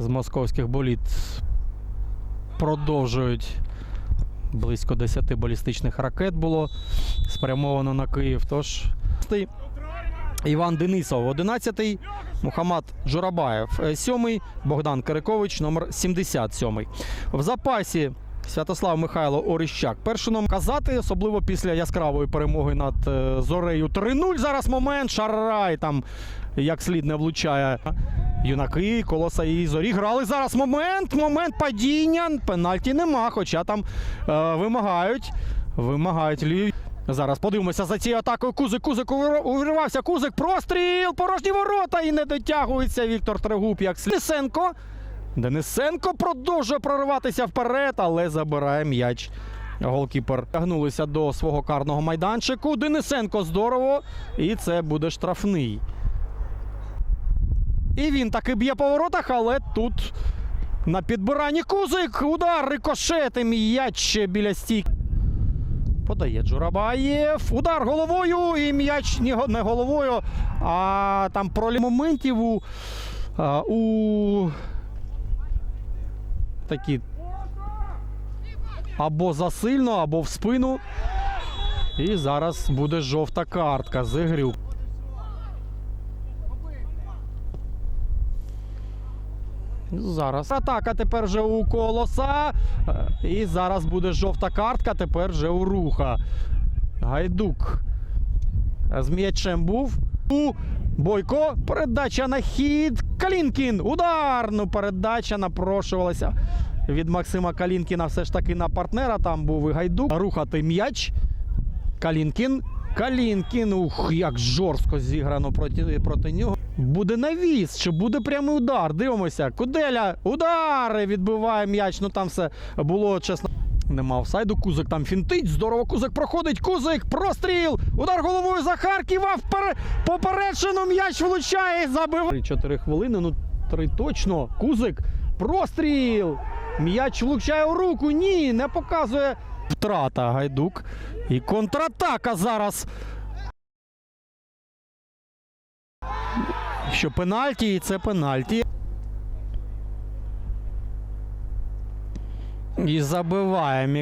з московських боліт продовжують. Близько 10 балістичних ракет було спрямовано на Київ. Тож Іван Денисов, 11-й, Мухаммад Журабаєв, 7-й, Богдан Кирикович, номер 77-й. В запасі Святослав Михайло Оріщак. Перший номер казати, особливо після яскравої перемоги над е, Зорею 3-0. Зараз момент. Шарай там як слід не влучає. Юнаки, колоса і зорі грали зараз. Момент, момент падіння. Пенальті нема, хоча там е, вимагають. Вимагають ліві. Зараз подивимося за цією атакою. Кузик, Кузик увірвався. Кузик, простріл, порожні ворота і не дотягується Віктор Трегуб як. Денисенко. Денисенко продовжує прориватися вперед, але забирає м'яч. Голкіпер тягнулися до свого карного майданчику. Денисенко здорово. І це буде штрафний. І він таки б'є по воротах, але тут на підбиранні Кузик. Удар, рикошет і м'яч біля стійки. Подає Джурабаєв. Удар головою і м'яч не головою, а там пролі моментів у, у такі або засильно, або в спину. І зараз буде жовта картка з Зараз атака тепер вже у колоса. Е, І зараз буде жовта картка, тепер вже у руха. Гайдук з м'ячем був. У Бойко. Передача на хід. Калінкін. Удар. Ну, передача напрошувалася від Максима Калінкіна все ж таки на партнера. Там був і Гайдук. Рухати м'яч. Калінкін. Калінкін. Ух, як жорстко зіграно проти, проти нього. Буде навіс, чи буде прямий удар. Дивимося. Куделя. Удар! Відбиває м'яч. Ну там все було чесно. Нема офсайду. Кузик там фінтить. Здорово, Кузик проходить. Кузик, простріл. Удар головою за Харківа. Вперед. Попереджено м'яч влучає. Забиває. 3-4 хвилини. Ну, три точно. Кузик. Простріл. М'яч влучає у руку. Ні, не показує. Втрата гайдук. І контратака зараз. Що пенальті, і це пенальті. І забиває